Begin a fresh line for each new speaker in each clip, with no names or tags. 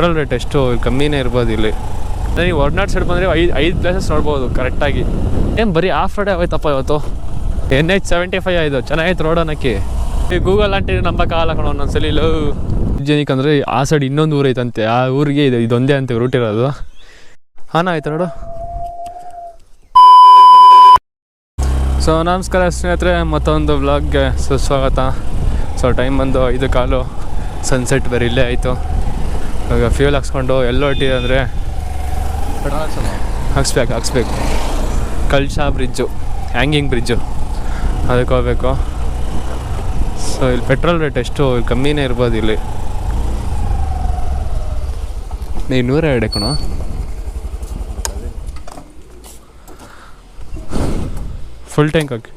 Petrol rate ಎಷ್ಟು? ಕಮ್ಮಿನೇ ಇರ್ಬೋದು ಇಲ್ಲಿ. ನೀವು ಹೊರ್ನಾಡ್ ಸೈಡ್ ಬಂದರೆ ಐದು ಐದು ಪ್ಲೇಸಸ್ ನೋಡ್ಬೋದು ಕರೆಕ್ಟಾಗಿ ಏನು ಬರೀ ಆಫ್ ರೋಡೇ ಆಗೋಯ್ತಪ್ಪ ಇವತ್ತು? ಎನ್ ಎಚ್ ಸೆವೆಂಟಿ ಫೈವ್ ಆಯಿತು ಚೆನ್ನಾಗಿತ್ತು ರೋಡ್ ಅನ್ನೋಕ್ಕೆ. ಈ ಗೂಗಲ್ ಅಂಟಿ ನಂಬಕ್ಕಾಗಲ್ಲ ಕಣ ಒಂದೊಂದ್ಸಲಿ ಇಲ್ಲ ಜನಕ್ಕೆ ಅಂದರೆ ಆ ಸೈಡ್ ಇನ್ನೊಂದು ಊರು ಐತಂತೆ ಆ ಊರಿಗೆ ಇದು, ಇದೊಂದೇ ಅಂತ ರೂಟ್ ಇರೋದು. ಹಾಂ ಆಯ್ತು ನೋಡು? ಸೊ ನಮಸ್ಕಾರ ಸ್ನೇಹಿತರೆ, ಮತ್ತೊಂದು ವ್ಲಾಗ್ಗೆ ಸುಸ್ವಾಗತ. ಸೊ ಟೈಮ್ ಬಂದು ಐದು ಕಾಲು ಸನ್ಸೆಟ್ ಬರೀ ಇಲ್ಲೇ ಆಯಿತು. ಇವಾಗ ಫ್ಯೂಲ್ ಹಾಕ್ಸ್ಕೊಂಡು ಎಲ್ಲೋ ಹೊಟ್ಟಿದೆ ಅಂದರೆ ಹಾಕ್ಸ್ಬೇಕು ಹಾಕ್ಸ್ಬೇಕು. ಕಲ್ಶಾ ಬ್ರಿಡ್ಜು ಹ್ಯಾಂಗಿಂಗ್ ಬ್ರಿಡ್ಜು ಅದಕ್ಕೆ ಹೋಗ್ಬೇಕು. ಸೊ ಇಲ್ಲಿ ಪೆಟ್ರೋಲ್ ರೇಟ್ ಎಷ್ಟು? ಕಮ್ಮಿನೇ ಇರ್ಬೋದು ಇಲ್ಲಿ. ನೀ ನೂರ ಎರಡು ಕಣ? ಫುಲ್ ಟ್ಯಾಂಕ್ ಹಾಕಿ.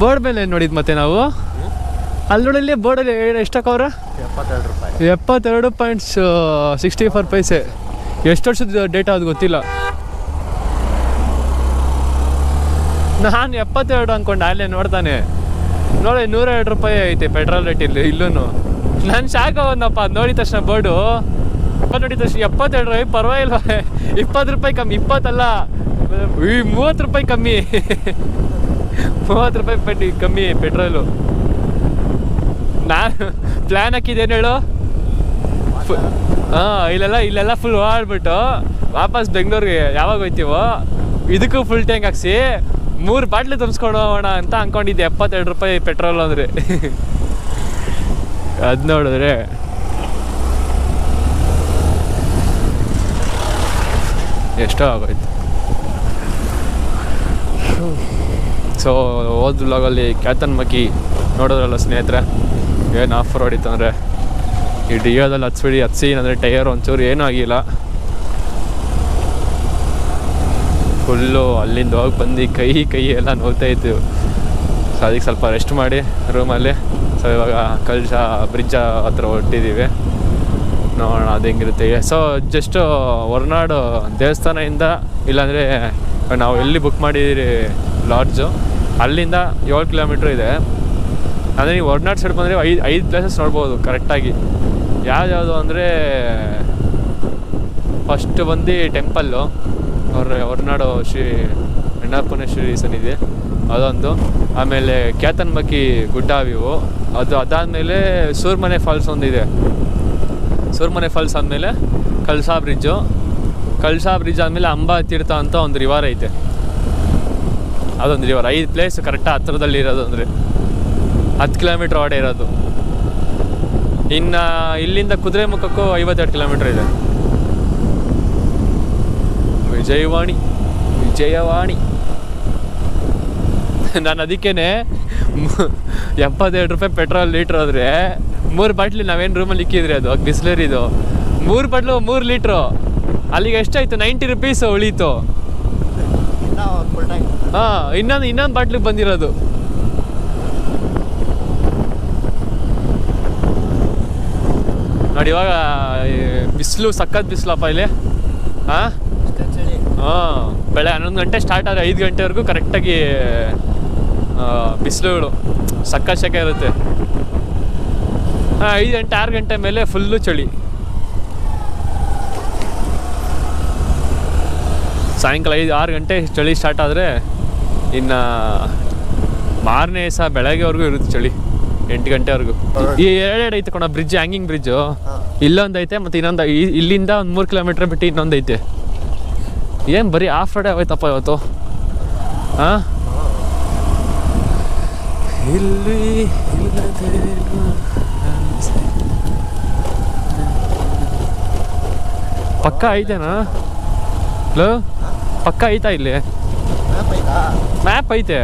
ಬೋರ್ಡ್ ಮೇಲೆ ಏನ್ ನೋಡಿದ್ ಮತ್ತೆ ನಾವು? ಅಲ್ಲಿ ನೋಡಲ್ಲಿ ಬೋರ್ಡಲ್ಲಿ ಎಷ್ಟಕ್ಕವ್ರ
ಎಪ್ಪತ್ತೆರಡು ರೂಪಾಯಿ.
ಎಪ್ಪತ್ತೆರಡು ಪಾಯಿಂಟ್ ಸಿಕ್ಸ್ಟಿ ಫೋರ್ ಪೈಸೆ ಎಷ್ಟು ವರ್ಷದ ಡೇಟಾ ಅದು ಗೊತ್ತಿಲ್ಲ. ನಾನು ಎಪ್ಪತ್ತೆರಡು ಅಂದ್ಕೊಂಡು ಅಲ್ಲೇ ನೋಡ್ತಾನೆ. ನೋಡಿ ನೂರ ಎರಡು ರೂಪಾಯಿ ಐತೆ ಪೆಟ್ರೋಲ್ ರೇಟ್ ಇಲ್ಲಿ ಇಲ್ಲೂ ನಾನು ಶಾಖ ಒಂದಪ್ಪ ಅದು ನೋಡಿದ ತಕ್ಷಣ ಬೋರ್ಡು ಇಪ್ಪತ್ತು ನೋಡಿದ ತಕ್ಷಣ ಎಪ್ಪತ್ತೆರಡು ರೂಪಾಯಿ ಪರವಾಗಿಲ್ಲ ಇಪ್ಪತ್ತು ರೂಪಾಯಿ ಕಮ್ಮಿ ಇಪ್ಪತ್ತಲ್ಲ. ಈ ಮೂವತ್ತು ರೂಪಾಯಿ ಕಮ್ಮಿ. ಮೂವತ್ತು ರೂಪಾಯಿ ಪೆಟ್ಟಿ ಕಮ್ಮಿ ಪೆಟ್ರೋಲು. ನಾನು ಪ್ಲ್ಯಾನ್ ಹಾಕಿದ್ದೇನು ಹೇಳು. ಹಾಂ, ಇಲ್ಲೆಲ್ಲ ಇಲ್ಲೆಲ್ಲ ಫುಲ್ ಓಡಾಡ್ಬಿಟ್ಟು ವಾಪಸ್ ಬೆಂಗಳೂರಿಗೆ ಯಾವಾಗ ಹೋಯ್ತೀವೋ, ಇದಕ್ಕೂ ಫುಲ್ ಟ್ಯಾಂಕ್ ಹಾಕ್ಸಿ ಮೂರು ಬಾಟ್ಲಿ ತುಂಬಿಸ್ಕೊಂಡು ಹೋಗೋಣ ಅಂತ ಅಂದ್ಕೊಂಡಿದ್ದೆ ಎಪ್ಪತ್ತೆರಡು ರೂಪಾಯಿ ಪೆಟ್ರೋಲ್ ಅಂದರೆ. ಅದು ನೋಡಿದ್ರೆ. ಎಷ್ಟೋ ಆಗೋಯ್ತು. ಸೊ ಹೋದ ಬ್ಲಾಗಲ್ಲಿ ಕ್ಯಾತನ್ ಮಕ್ಕಿ ನೋಡೋದ್ರಲ್ಲ ಸ್ನೇಹಿತರೆ, ಏನು ಆಫ್ ರೋಡ್ ಇತ್ತಂದರೆ ಈ ಡಿಯೋದಲ್ಲಿ ಹತ್ಸ್ಬಿಡಿ, ಹತ್ಸಿ ಅಂದರೆ ಟೈರ್ ಒಂಚೂರು ಏನೂ ಆಗಿಲ್ಲ. ಫುಲ್ಲು ಅಲ್ಲಿಂದ ಹೋಗಿ ಬಂದು ಕೈ ಕೈ ಎಲ್ಲ ನೋಡ್ತಾ ಇತ್ತು ಸೊ ಅದಕ್ಕೆ ಸ್ವಲ್ಪ ರೆಸ್ಟ್ ಮಾಡಿ ರೂಮಲ್ಲಿ ಸೊ ಇವಾಗ ಕಲ್ಸ ಬ್ರಿಡ್ಜ್ ಹತ್ರ ಹೊಟ್ಟಿದ್ದೀವಿ ನೋಡೋಣ ಅದು ಹೆಂಗಿರುತ್ತೆ. ಸೊ ಜಸ್ಟು ಹೊರನಾಡು ದೇವಸ್ಥಾನದಿಂದ, ಇಲ್ಲಾಂದರೆ ನಾವು ಎಲ್ಲಿ ಬುಕ್ ಮಾಡಿದ್ದೀರಿ ಲಾಡ್ಜು ಅಲ್ಲಿಂದ ಏಳು ಕಿಲೋಮೀಟ್ರ್ ಇದೆ. ಅಂದರೆ ನೀವು ಹೊರನಾಡು ಸೈಡ್ ಬಂದರೆ ಐದು ಐದು ಪ್ಲೇಸಸ್ ನೋಡ್ಬೋದು ಕರೆಕ್ಟಾಗಿ ಯಾವ್ದ್ಯಾವುದು ಅಂದರೆ ಫಸ್ಟ್ ಬಂದು ಟೆಂಪಲ್ಲು ಅವ್ರ ಹೊರನಾಡು ಶ್ರೀ ಅಣ್ಣಪ್ಪನೇಶ್ವರಿ ಸನ್ನಿಧಿ, ಅದೊಂದು. ಆಮೇಲೆ ಕ್ಯಾತನ್ಮಕ್ಕಿ ಗುಡ್ಡ ವ್ಯೂ ಅದು ಅದಾದಮೇಲೆ ಸೂರ್ಮನೆ ಫಾಲ್ಸ್ ಒಂದಿದೆ. ಸೂರ್ಮನೆ ಫಾಲ್ಸ್ ಆದಮೇಲೆ ಕಲ್ಸಾ ಬ್ರಿಡ್ಜು. ಕಲ್ಸಾ ಬ್ರಿಡ್ಜ್ ಆದಮೇಲೆ ಅಂಬಾ ತೀರ್ಥ ಅಂತ ಒಂದು ರಿವರ್ ಐತೆ. ಅದೊಂದು ರಿವರ್ ಐದು ಪ್ಲೇಸ್ ಕರೆಕ್ಟ್ ಹತ್ತಿರದಲ್ಲಿ ಇರೋದು ಅಂದರೆ ಹತ್ತು ಕಿಲೋಮೀಟ್ರ್ ಒಡೆ ಇರೋದು. ಇನ್ನು ಇಲ್ಲಿಂದ ಕುದುರೆಮುಖಕ್ಕೂ ಐವತ್ತೆರಡು ಕಿಲೋಮೀಟ್ರ್ ಇದೆ. ವಿಜಯವಾಣಿ ವಿಜಯವಾಣಿ. ನಾನು ಅದಕ್ಕೇನೆ ಎಪ್ಪತ್ತೆರಡು ರೂಪಾಯಿ ಪೆಟ್ರೋಲ್ ಲೀಟ್ರ್ ಆದರೆ ಮೂರು ಬಾಟ್ಲಿ ನಾವೇನು ರೂಮಲ್ಲಿ ಇಕ್ಕಿದ್ರಿ ಅದು ಬಿಸ್ಲರಿದು. ಮೂರು ಬಾಟ್ಲು ಮೂರು ಲೀಟ್ರು ಅಲ್ಲಿಗೆ ಎಷ್ಟಾಯ್ತು? ನೈಂಟಿ ರುಪೀಸ್ ಉಳೀತು. ಹಾಂ ಇನ್ನೊಂದು ಇನ್ನೊಂದು ಬಾಟ್ಲಿಗೆ ಬಂದಿರೋದು. ನೋಡಿ ಇವಾಗ ಬಿಸಿಲು ಸಖತ್ ಬಿಸಿಲಪ್ಪ ಇಲ್ಲಿ. ಹಾಂ? ಬೆಳೆ ಹನ್ನೊಂದು ಗಂಟೆ ಸ್ಟಾರ್ಟ್ ಆದರೆ ಐದು ಗಂಟೆವರೆಗೂ ಕರೆಕ್ಟಾಗಿ ಬಿಸಿಲುಗಳು ಸಕ್ಕ ಸೆಕೆ ಇರುತ್ತೆ. ಹಾಂ ಐದು ಗಂಟೆ ಆರು ಗಂಟೆ ಮೇಲೆ ಫುಲ್ಲು ಚಳಿ. ಸಾಯಂಕಾಲ ಐದು ಆರು ಗಂಟೆ ಚಳಿ ಸ್ಟಾರ್ಟ್ ಆದರೆ ಇನ್ನು ಮಾರನೇ ಸಹ ಬೆಳಗ್ಗೆವರೆಗೂ ಇರುತ್ತೆ ಚಳಿ ಎಂಟು ಗಂಟೆವರೆಗೂ. ಈ ಎರಡೆರಡು ಐತೆ ಕಣ ಬ್ರಿಡ್ಜ್ ಹ್ಯಾಂಗಿಂಗ್ ಬ್ರಿಡ್ಜು ಇಲ್ಲೊಂದು ಐತೆ ಮತ್ತು ಇನ್ನೊಂದು ಇಲ್ಲಿಂದ ಒಂದು ಮೂರು ಕಿಲೋಮೀಟ್ರ್ ಬಿಟ್ಟು ಇನ್ನೊಂದು ಐತೆ. ಏನು ಬರೀ ಆಫ್ ರೋಡೇ ಆಗೋಯ್ತಪ್ಪ ಇವತ್ತು? ಹಾಂ? ಇಲ್ಲಿ ಪಕ್ಕ ಐತೆನಾ? ಹಲೋ ಪಕ್ಕ ಐತಾ ಇಲ್ಲಿ?
ಮ್ಯಾಪ್ ಐತಾ?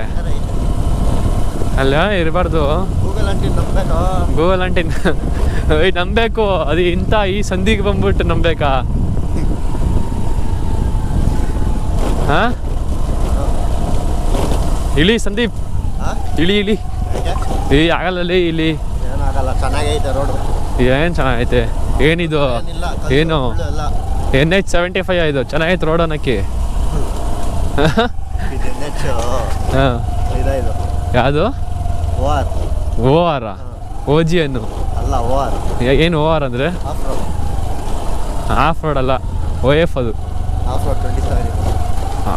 ಅಲ್ಲ ಇರಬಾರ್ದು.
ಗೂಗಲ್ ಅಂಟಿನ್ ನಂಬಬೇಕು?
ಗೂಗಲ್ ನಂಬೇಕು ಅದು ಇಂಥ ಈ ಸಂಧಿಗೆ ಬಂದ್ಬಿಟ್ಟು ನಂಬೇಕಾ ಹಾ? ಇಳಿ ಸಂದೀಪ್. ಇಳಿ ಇಳಿ. ಏ ಆಗಲ್ಲಲ್ಲಿ ಇಲ್ಲಿ
ಏನಾಗಲ್ಲ ಚೆನ್ನಾಗೈತೆ ರೋಡು.
ಏನು ಚೆನ್ನಾಗೈತೆ? ಏನಿದು? ಏನು? ಎನ್ ಎಚ್ ಸೆವೆಂಟಿ ಫೈವ್ ಇದು ಚೆನ್ನಾಗಿತ್ತು ರೋಡ್ ಅನ್ನಕ್ಕೆ. ಹಾಂ. ಯಾವುದು?
ಓ ಆರ್
ಓ ಜಿ ಅನ್ನು? ಏನು ಓ ಆರ್ ಅಂದರೆ?
Off road.
ಅಲ್ಲ ಓ ಎಫ್ ಅದು.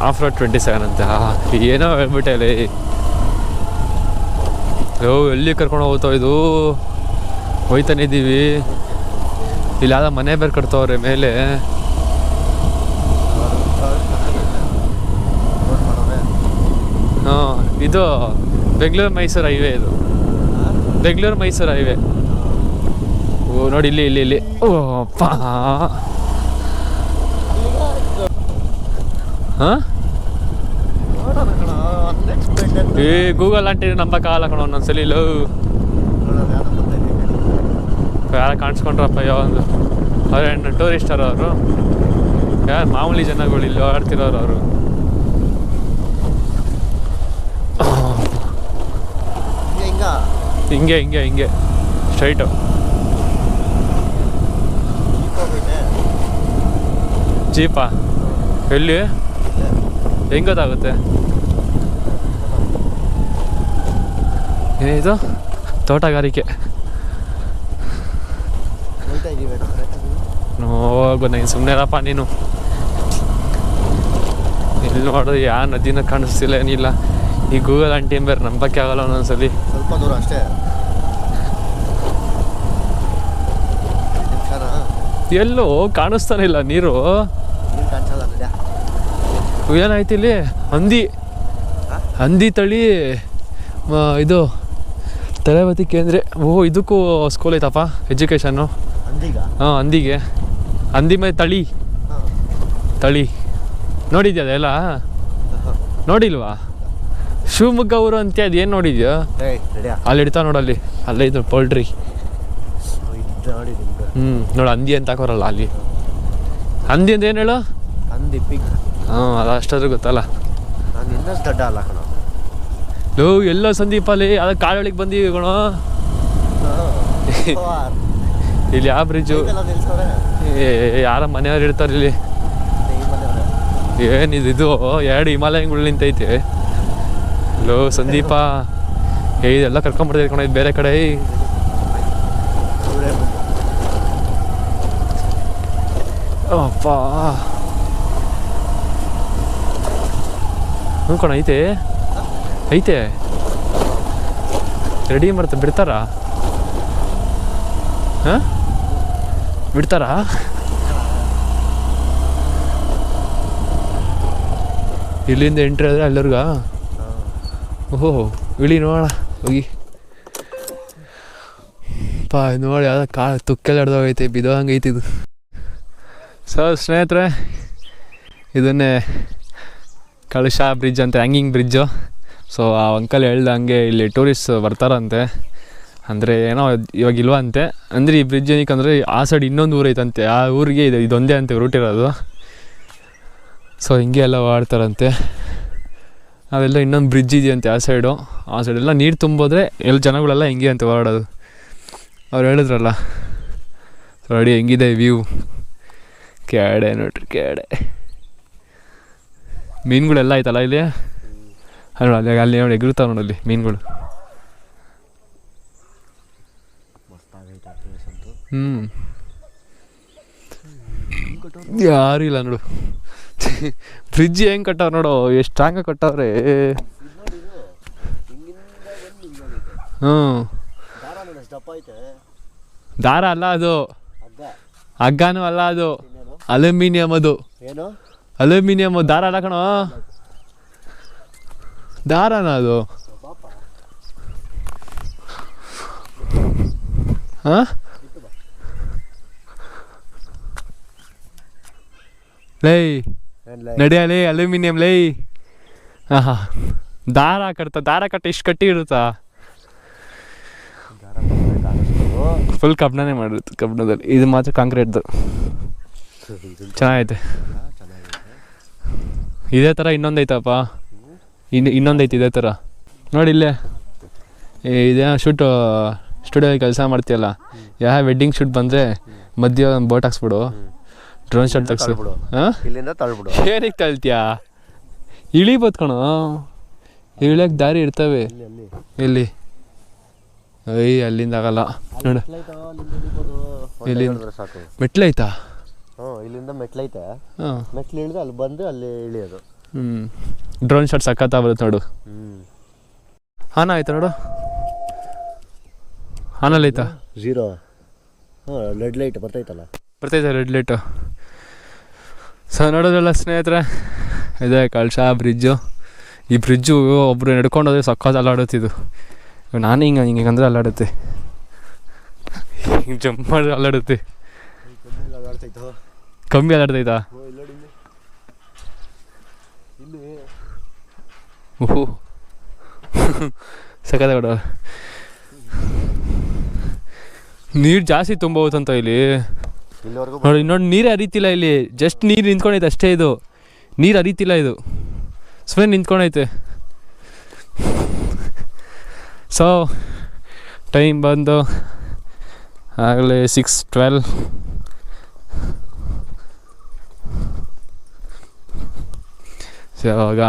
ಆಫ್ ರೋಡ್ ಟ್ವೆಂಟಿ ಸೆವೆನ್
ಅಂತ. ಏನೋ ಹೇಳ್ಬಿಟ್ಟೆ ಅಲ್ಲಿ. ಓ ಎಲ್ಲಿ ಕರ್ಕೊಂಡು ಹೋಗ್ತಾ ಇದು ಹೋಯ್ತಾನೆ ಇದ್ದೀವಿ. ಇಲ್ಲಾದ ಮನೆ ಬೇರೆ ಕಟ್ತವ್ರೆ ಮೇಲೆ
ರೋಡ್ ಮಾಡೋರೆ
ಹಾಂ ಇದು ಬೆಂಗಳೂರು ಮೈಸೂರು ಹೈವೇ ಇದು. ಬೆಂಗಳೂರು ಮೈಸೂರು ಹೈವೇ. ಓ, ನೋಡಿ ಇಲ್ಲಿ ಇಲ್ಲಿ ಇಲ್ಲಿ. ಓ ಪಾ ಹಾಂ? ಏ, ಗೂಗಲ್ ಆಂಟಿ ನಂಬಕ್ಕಾಗಲ್ಲ ಕಣ, ಒಂದೊಂದ್ಸಲಿ ಲೋ ಯಾರು ಕಾಣಿಸ್ಕೊಂಡ್ರಪ್ಪ ಯಾವೊಂದು ಅವ್ರೇನು ಟೂರಿಸ್ಟರ್ ಅವರು. ಯಾರು ಮಾಮೂಲಿ ಜನಗಳು ಇಲ್ಲಿ ಓಡಾಡ್ತಿರೋರು ಅವರು
ಹಿಂಗ
ಹಿಂಗೆ ಹಿಂಗೆ ಹಿಂಗೆ. ಸ್ಟ್ರೈಟು ಜೀಪಾ ಎಲ್ಲಿ? ಹೆಂಗೆ ಗೊತ್ತಾಗುತ್ತೆ? ಏನಿದು ತೋಟಗಾರಿಕೆ. ಹೋಗು ಸುಮ್ಮನೆ ಇರಪ್ಪ ನೀನು. ಇಲ್ಲಿ ನೋಡಿದ್ರೆ ಯಾವ ನದಿನ ಕಾಣಿಸ್ತಿಲ್ಲ ಏನಿಲ್ಲ. ಈ ಗೂಗಲ್ ಆಂಟಿ ಬೇರೆ ನಂಬಕ್ಕೆ ಆಗಲ್ಲ ಒಂದೊಂದ್ಸಲಿ.
ಸ್ವಲ್ಪ ದೂರ ಅಷ್ಟೇ ಐದು ನಿಮಿಷನ
ಎಲ್ಲೋ ಕಾಣಿಸ್ತಾನೆ ಇಲ್ಲ ನೀರು. ಏನಾಯ್ತು ಇಲ್ಲಿ? ಹಂದಿ. ಹಂದಿ ತಳಿ ಇದು ತರಬೇತಿ ಕೇಂದ್ರ. ಓ ಇದಕ್ಕೂ ಸ್ಕೂಲ್ ಐತಪ್ಪ ಎಜುಕೇಷನ್ನು ಹಾಂ ಹಂದಿಗೆ. ಹಂದಿ ಮೇಲೆ ತಳಿ. ತಳಿ. ನೋಡಿದ್ಯಾ ಅದೆಲ್ಲ? ನೋಡಿಲ್ವಾ? ಶಿವಮೊಗ್ಗ ಊರು ಅಂತ ಅದು ಏನು ನೋಡಿದ್ಯಾ ಅಲ್ಲಿ ಇಡ್ತಾ ನೋಡಲ್ಲಿ ಅಲ್ಲೇ. ಇದು ಪೌಲ್ಟ್ರಿ
ನೋಡಿದ್ದೀನಿ
ಹ್ಞೂ ನೋಡು ಹಂದಿ ಅಂತ ಹಾಕೋರಲ್ಲ ಅಲ್ಲಿ. ಹಂದಿ ಅಂತ ಏನು ಹೇಳು?
ಹಂದಿ ಪಿಗ್
ಹಾಂ ಅದು ಅಷ್ಟಾದ್ರೂ ಗೊತ್ತಲ್ಲ.
ನಾನು ಇನ್ನಷ್ಟು ದೊಡ್ಡ ಅಲ್ಲ ಕಣ.
ಲೋ ಎಲ್ಲ ಸಂದೀಪ ಅಲ್ಲಿ ಅದ ಕಾಳೊಳಗೆ ಬಂದೀವಿ ಕಣೋ. ಇಲ್ಲಿ ಯಾವ ಬ್ರಿಡ್ಜು ಯಾರ ಮನೆಯವ್ರು ಇರ್ತಾರೆ ಇಲ್ಲಿ? ಏನಿದು ಇದು ಎರಡು ಹಿಮಾಲಯಗಳು ನಿಂತೈತೆ. ಲೋ ಸಂದೀಪ. ಏ ಇದೆಲ್ಲ ಕರ್ಕೊಂಡ್ಬರ್ತಾ ಕಣ ಇದು ಬೇರೆ ಕಡೆ
ಇವರೇ ಬಂದು
ಅಪ್ಪ ಹ್ಞೂ ಕಣ, ಐತೆ? ಐತೆ? ರೆಡಿ ಮಾಡ್ತಾ, ಬಿಡ್ತಾರಾ? ಹಾಂ? ಬಿಡ್ತಾರಾ? ಇಲ್ಲಿಂದ ಎಂಟ್ರಿ ಆದರೆ ಅಲ್ಲರ್ಗ? ಓಹೋ, ಇಳಿ ನೋಡೋಣ ಹೋಗಿ. ಪಾ ನೋಡಿ, ಯಾವ್ದು ಕಾ ತುಕ್ಕೆಲ್ಲ ಹಿಡ್ದೋಗೈತೆ ಬಿದ್ದೋದಂಗೆ ಐತಿ ಇದು. ಸೊ ಸ್ನೇಹಿತರೆ, ಇದನ್ನೇ ಕಳಶ ಬ್ರಿಡ್ಜ್ ಅಂತ, ಹ್ಯಾಂಗಿಂಗ್ ಬ್ರಿಡ್ಜು. ಸೊ, ಆ ಅಂಕಲ್ ಹೇಳ್ದಂಗೆ ಇಲ್ಲಿ ಟೂರಿಸ್ಟ್ ಬರ್ತಾರಂತೆ. ಅಂದರೆ ಏನೋ ಇವಾಗ ಇಲ್ವಂತೆ ಅಂದರೆ ಈ ಬ್ರಿಡ್ಜ್ ಏನಕ್ಕೆ ಅಂದರೆ ಆ ಸೈಡ್ ಇನ್ನೊಂದು ಊರೈತಂತೆ ಆ ಊರಿಗೆ ಇದು ಇದೊಂದೇ ಅಂತೆ ರೂಟ್ ಇರೋದು. ಸೊ ಹಿಂಗೆ ಎಲ್ಲ ಆಡ್ತಾರಂತೆ. ಅವೆಲ್ಲ ಇನ್ನೊಂದು ಬ್ರಿಡ್ಜ್ ಇದೆಯಂತೆ ಆ ಸೈಡು ಆ ಸೈಡೆಲ್ಲ ನೀರು ತುಂಬೋದ್ರೆ ಎಲ್ಲ ಜನಗಳೆಲ್ಲ ಹಿಂಗೆ ಅಂತ ಓಡಾಡೋದು. ಅವ್ರು ಹೇಳಿದ್ರಲ್ಲ ನೋಡಿ ಹೆಂಗಿದೆ ವ್ಯೂ? ಕೆಡೆ ನೋಡ್ರಿ ಕೆಡೆ. ಮೀನುಗಳೆಲ್ಲ ಐತಲ್ಲ ಇಲ್ಲಿ ನೋಡಿ, ಅಲ್ಲಿ ಅಲ್ಲಿ ನೋಡಿ ಎಗಿರ್ತಾವ
ನೋಡಿ ಅಲ್ಲಿ ಮೀನುಗಳು.
ಹ್ಞೂ ಯಾರು ಇಲ್ಲ ನೋಡು. ಫ್ರಿಜ್ ಹೆಂಗೆ ಕಟ್ಟವ್ರು ನೋಡು ಎಷ್ಟು ಸ್ಟ್ರಾಂಗಾಗಿ ಕಟ್ಟವ್ರೆ? ಹ್ಞೂ.
ದಾರ
ಅಲ್ಲ ಅದು.
ಹಗ್ಗ
ಹಗ್ಗನೂ ಅಲ್ಲ ಅದು. ಅಲ್ಯೂಮಿನಿಯಂ ಅದು.
ಏನು?
ಅಲ್ಯೂಮಿನಿಯಂ ದಾರ ಹಾಕೋಣ ಕಣೋ? ದಾರನ ಅದು? ಹಾಂ? ಲೈ ನಡೆಯಲೇ ಅಲ್ಯೂಮಿನಿಯಂ ಲೈ ಹಾಂ ಹಾಂ ದಾರ ಕಟ್ತ ದಾರ ಕಟ್ಟ ಇಷ್ಟು ಕಟ್ಟಿ ಇರುತ್ತಾ? ಫುಲ್ ಕಬ್ಬನೇ ಮಾಡಿರುತ್ತೆ ಕಬ್ಬಣದಲ್ಲಿ ಇದು ಮಾತ್ರ ಕಾಂಕ್ರೀಟ್ದು ಚೆನ್ನಾಗೈತೆ. ಇದೇ ಥರ ಇನ್ನೊಂದು ಐತಪ್ಪ ಇನ್ನು ಇನ್ನೊಂದು ಐತೆ ಇದೇ ಥರ ನೋಡಿ ಇಲ್ಲೇ. ಇದೇ ಶೂಟ್ ಸ್ಟುಡಿಯೋ ಕೆಲಸ ಮಾಡ್ತೀಯಲ್ಲ. ಯಾವ ವೆಡ್ಡಿಂಗ್ ಶೂಟ್ ಬಂದರೆ ಮಧ್ಯ ಒಂದು ಬೋಟ್ ಹಾಕ್ಸ್ಬಿಡು. ಡ್ರೋನ್ ಶಾಟ್ ತಗ್ಸ್ಬಿಡು
ತಳ್ಬಿಡು.
ಹಾಂ?
ಇಲ್ಲಿಂದ ತಳ್ಬಿಡು.
ಏನಕ್ಕೆ ತಳ್ತೀಯಾ? ಇಳಿಬೋದು ಕಣೋ. ಇಳಿಯಕ್ಕೆ ದಾರಿ ಇರ್ತವೆ. ಇಲ್ಲಿ. ಅಯ್ಯ ಅಲ್ಲಿಂದ ಆಗಲ್ಲ. ನೋಡು. ಇಲ್ಲಿ- ಮೆಟ್ಲೈತಾ
ಇಲ್ಲಿಂದ ಮೆಟ್ಲೈತೆ
ಐತೆ.
ಮೆಟ್ಲು ಇಳಿದು ಅಲ್ಲಿ ಬಂದು ಅಲ್ಲಿ ಇಳಿಯೋದು.
ಹ್ಞೂ ಡ್ರೋನ್ ಶಾಟ್ ಸಖತ್ತಾಗಿ ಬರುತ್ತೆ ನೋಡು ಹಾನ ಆಯ್ತಾ ನೋಡು? ಹಾನಲ್ಲಿ ಆಯ್ತಾ?
ಝೀರೋ ಹಾಂ ರೆಡ್ ಲೈಟ್ ಬರ್ತೈತಲ್ಲ.
ಬರ್ತೈತೆ ರೆಡ್ ಲೈಟು ಸೊ ನೋಡೋದ್ರಲ್ಲ ಸ್ನೇಹಿತರೆ ಇದೆ ಕಳ್ಸ ಬ್ರಿಡ್ಜು ಈ ಬ್ರಿಡ್ಜು ಒಬ್ಬರು ನಡ್ಕೊಂಡು ಹೋದ್ರೆ ಸಕ್ಕತ್ ಅಲ್ಲಾಡುತ್ತಿದ್ದು ನಾನು ಹಿಂಗೆ ಹಿಂಗೆ ಅಂದರೆ ಅಲ್ಲಾಡುತ್ತೆ. ಹಿಂಗೆ ಜಂಪ್ ಮಾಡಿದ್ರೆ ಅಲ್ಲಾಡುತ್ತೆ. ಕಮ್ಮಿ
ಇಲ್ಲಿ
ಓಹೋ. ಸಖತ್ ಕೊಡ ನೀರು ಜಾಸ್ತಿ ತುಂಬ ಇಲ್ಲಿ. ನೋಡಿ ನೋಡಿ ನೀರೇ ಹರಿತಿಲ್ಲ ಇಲ್ಲಿ. ಜಸ್ಟ್ ನೀರು ನಿಂತ್ಕೊಂಡೈತೆ ಅಷ್ಟೇ ಇದು. ನೀರು ಹರಿತಿಲ್ಲ ಇದು. ಸುಮ್ಮನೆ ನಿಂತ್ಕೊಂಡೈತೆ. ಸೊ ಟೈಮ್ ಬಂದು ಆಗಲೇ ಸಿಕ್ಸ್ ಟ್ವೆಲ್ ಸೊ ಇವಾಗ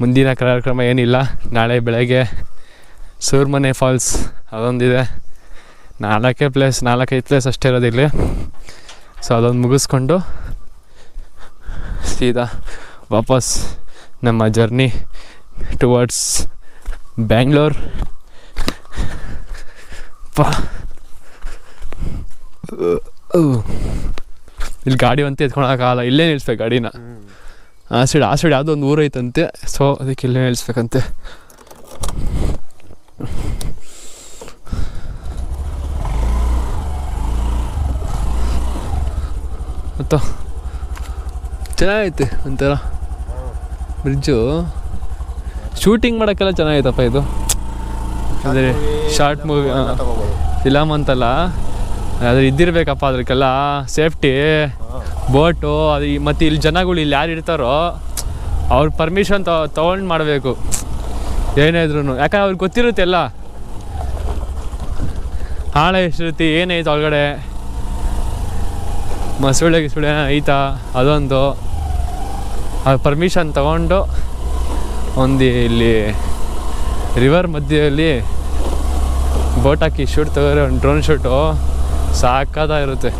ಮುಂದಿನ ಕಾರ್ಯಕ್ರಮ ಏನಿಲ್ಲ. ನಾಳೆ ಬೆಳಗ್ಗೆ ಸೂರ್ಮನೆ ಫಾಲ್ಸ್ ಅದೊಂದಿದೆ. ನಾಲ್ಕೇ ಪ್ಲೇಸ್ ನಾಲ್ಕೈದು ಪ್ಲೇಸ್ ಅಷ್ಟೇ ಇರೋದು ಇಲ್ಲಿ. ಸೊ ಅದೊಂದು ಮುಗಿಸ್ಕೊಂಡು ಸೀದಾ ವಾಪಸ್ ನಮ್ಮ ಜರ್ನಿ ಟುವರ್ಡ್ಸ್ ಬ್ಯಾಂಗ್ಳೂರ್ ಇಲ್ಲಿ ಗಾಡಿ ಅಂತ ಎತ್ಕೊಳಕ್ಕಾಗಲ್ಲ ಇಲ್ಲೇ ನಿಲ್ಲಿಸ್ಬೇಕು ಗಾಡಿನ. ಆ ಸೈಡ್ ಆ ಸೈಡ್ ಯಾವುದೋ ಒಂದು ಊರೈತಂತೆ ಐತಂತೆ. ಸೊ ಅದಕ್ಕೆ ಇಲ್ಲೇ ನಿಲ್ಲಿಸ್ಬೇಕಂತೆ ಮತ್ತು ಚೆನ್ನಾಗೈತೆ ಒಂಥರ. ಬ್ರಿಡ್ಜು. ಶೂಟಿಂಗ್ ಮಾಡೋಕ್ಕೆಲ್ಲ ಚೆನ್ನಾಗೈತಪ್ಪ ಇದು. ಅಂದರೆ ಶಾರ್ಟ್ ಮೂವಿ ಫಿಲಮ್ ಅಂತಲ್ಲ ಅದ್ರ ಇದ್ದಿರ್ಬೇಕಪ್ಪ ಅದಕ್ಕೆಲ್ಲ ಸೇಫ್ಟಿ ಬೋಟು ಅದು ಮತ್ತು ಇಲ್ಲಿ ಜನಗಳು ಇಲ್ಲಿ ಯಾರು ಇರ್ತಾರೋ, ಅವ್ರ ಪರ್ಮಿಷನ್ ತೊಗೊಂಡು ಮಾಡಬೇಕು. ಏನೇ ಇದ್ರು ಯಾಕಂದ್ರೆ ಅವ್ರಿಗೆ ಗೊತ್ತಿರುತ್ತೆ ಎಲ್ಲ. ಹಾಳೆ ಎಷ್ಟಿರುತ್ತೆ ಏನೈತೆ ಒಳಗಡೆ. ಮಸೂಳೆ ಗಿಸುಳೆ, ಐತಾ, ಅದೊಂದು. ಆ ಪರ್ಮಿಷನ್ ತಗೊಂಡು ಒಂದು ಇಲ್ಲಿ ರಿವರ್ ಮಧ್ಯದಲ್ಲಿ ಬೋಟ್ ಹಾಕಿ ಶೂಟ್ ತಗೋರೆ, ಒಂದು ಡ್ರೋನ್ ಶೂಟು ಸಾಕಾಗಿರುತ್ತೆ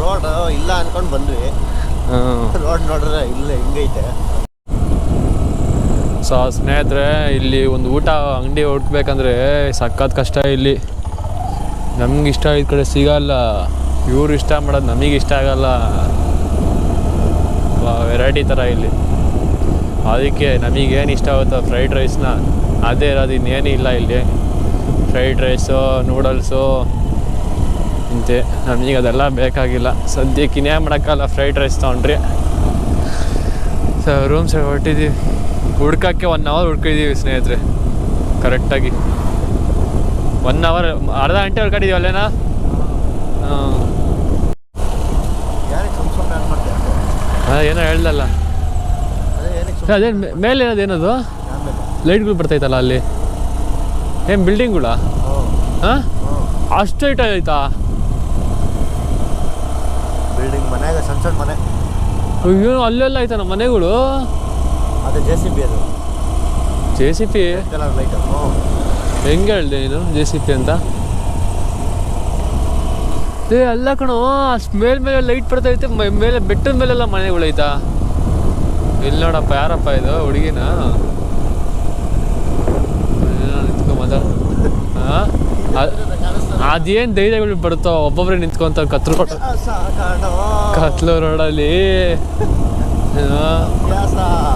ರೋಡ್ ಇಲ್ಲ ಅನ್ಕೊಂಡು ಬಂದ್ವಿ. ರೋಡ್ ನೋಡಿದ್ರೆ ಇಲ್ಲ ಹಿಂಗೈತೆ.
ಸೊ ಸ್ನೇಹಿತರೆ ಇಲ್ಲಿ ಒಂದು ಊಟ ಅಂಗಡಿ ಹುಡ್ಕ್ಬೇಕಂದ್ರೆ ಸಕ್ಕತ್ ಕಷ್ಟ ಇಲ್ಲಿ. ನಮ್ಗೆ ಇಷ್ಟ ಈ ಕಡೆ ಸಿಗಲ್ಲ. ಇವ್ರು ಇಷ್ಟ ಮಾಡೋದು ನಮಗೆ ಇಷ್ಟ ಆಗಲ್ಲ. ವೆರೈಟಿ ಥರ ಇಲ್ಲಿ. ಅದಕ್ಕೆ ನಮಗೇನು ಇಷ್ಟ ಆಗುತ್ತೋ ಫ್ರೈಡ್ ರೈಸ್ನ ಅದೇ ಇರೋದು ಇನ್ನೇನು ಇಲ್ಲ ಇಲ್ಲಿ. ಫ್ರೈಡ್ ರೈಸು ನೂಡಲ್ಸು ಇಂತೆ ನಮಗೆ ಅದೆಲ್ಲ ಬೇಕಾಗಿಲ್ಲ. ಸದ್ಯಕ್ಕೆ ಇನ್ನೇ ಮಾಡೋಕ್ಕಲ್ಲ ಫ್ರೈಡ್ ರೈಸ್ ತೊಗೊಂಡ್ರಿ. ಸೊ ರೂಮ್ಸ್ ಹೊರಟಿದ್ದೀವಿ ಹುಡ್ಕೋಕ್ಕೆ ಒನ್ ಅವರ್ ಹುಡ್ಕಿದ್ದೀವಿ ಸ್ನೇಹಿತರೆ. ಕರೆಕ್ಟಾಗಿ ಒನ್ ಅವರ್ ಅರ್ಧ ಗಂಟೆ ಹುಡ್ಕೊಂಡಿದ್ದೀವಿ ಅಲ್ಲೇನಾ? ಹಾಂ. ಏನೋ ಹೇಳ್ದಲ್ಲ. ಅದೇನು ಮೇಲೆ ಏನದು? ಲೈಟ್ಗಳು ಬರ್ತೈತಲ್ಲ ಅಲ್ಲಿ. ಏನು ಬಿಲ್ಡಿಂಗ್ಗಳ ಹಾಂ? ಅಷ್ಟು ಐಟ ಆಯ್ತಾ?
ಮನ್ಯಾಗ ಸಣ್ಣ ಸಣ್ಣ ಮನೆ.
ಅಯ್ಯೋ ಅಲ್ಲೆಲ್ಲ ನಮ್ಮ ಮನೆಗಳು?
ಅದೇ ಜೆ ಸಿ ಬಿ ಅದು.
J C P
colour light
ಹೆಂಗೆ ಹೇಳ್ದೆ ನೀನು ಜೆ ಸಿ ಪಿ ಅಂತ? ಏ ಅಲ್ಲ ಕಣೋ ಅಷ್ಟು ಮೇಲ್ ಮೇಲೆ ಲೈಟ್ ಬರ್ತಾ ಐತೆ ಮೇಲೆ ಬೆಟ್ಟದ ಮೇಲೆಲ್ಲ ಮನೆಗಳು ಐತಾ? ಇಲ್ಲಿ ನೋಡಪ್ಪ ಯಾರಪ್ಪ ಇದು ಹುಡುಗಿನ? ಅದೇನು ಧೈರ್ಯಗಳು ಬರುತ್ತೋ ಒಬ್ಬೊಬ್ರೆ ನಿಂತ್ಕೊಂತ ಕತ್ಲು ರೋಡ್ ಕತ್ಲು ರೋಡಲ್ಲಿ.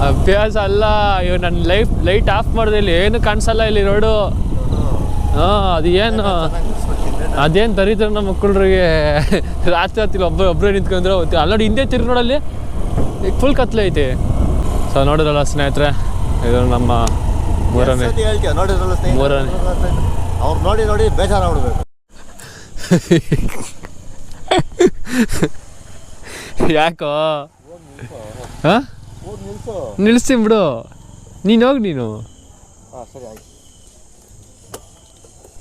ಅಭ್ಯಾಸ.
ಅಲ್ಲ ಇವ್ ನನ್ನ ಲೈಫ್ ಲೈಟ್ ಆಫ್ ಮಾಡಿದೆ ಇಲ್ಲಿ ಏನು ಕಾಣಿಸಲ್ಲ ಇಲ್ಲಿ ರೋಡು ಹಾಂ ಅದು ಏನು ಅದೇನು ದರಿದ್ರ ನಮ್ಮ ಮಕ್ಕಳಿಗೆ ರಾತ್ರಿ ಹತ್ತಿಲ್ಲ ಒಬ್ಬ ಒಬ್ಬರೇ ನಿಂತ್ಕೊಂಡ್ರೆ ಹೋಗ್ತೀವಿ. ಅಲ್ಲಿ ನೋಡಿ ಹಿಂದೆ ತಿರು ನೋಡಲ್ಲಿ ಈಗ ಫುಲ್ ಕತ್ಲೆ ಐತಿ. ಸೊ ನೋಡಿದ್ರಲ್ಲ ಸ್ನೇಹಿತರೆ ಇದು ನಮ್ಮ ಮೂರನೇ? ಮೂರನೇ.
ಅವ್ರು ನೋಡಿ ನೋಡಿ ಬೇಜಾರಾಗ್ಬಿಡ್ಬೇಕು.
ಯಾಕೋ?
ನಿಲ್ಸಿ.
ಬಿಡು. ನೀನು ಹೋಗಿ ನೀನು.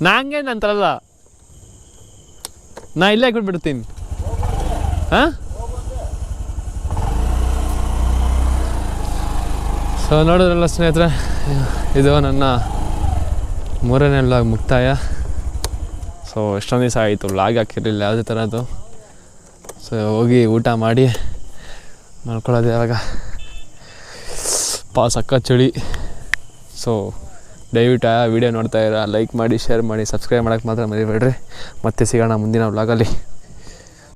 ನಂಗೆ ನಂತರಲ್ಲ ನಾ ಇಲ್ಲೇ ಕೊಟ್ಬಿಡ್ತೀನಿ ಸೊ ನೋಡಿದ್ರಲ್ಲ ಸ್ನೇಹಿತರೆ ಇದು ನನ್ನ ಮೂರನೇ ವ್ಲಾಗ್ ಮುಕ್ತಾಯ. ಸೊ ಎಷ್ಟೊಂದು ದಿವಸ ಆಯಿತು ವ್ಲಾಗ್ ಹಾಕಿರಲಿಲ್ಲ, ಯಾವುದೇ ಥರದ್ದು ಸೊ ಹೋಗಿ ಊಟ ಮಾಡಿ ಮಾಡ್ಕೊಳ್ಳೋದು ಯಾವಾಗ? ಪಾ, ಸಕ್ಕ ಚಳಿ. ಸೊ ದಯವಿಟ್ಟು ಆ ವಿಡಿಯೋ ನೋಡ್ತಾ ಇರೋ ಲೈಕ್ ಮಾಡಿ ಶೇರ್ ಮಾಡಿ ಸಬ್ಸ್ಕ್ರೈಬ್ ಮಾಡೋಕ್ಕೆ ಮಾತ್ರ ಮರಿಬೇಡ್ರಿ. ಮತ್ತೆ ಸಿಗೋಣ ಮುಂದಿನ ವ್ಲಾಗಲ್ಲಿ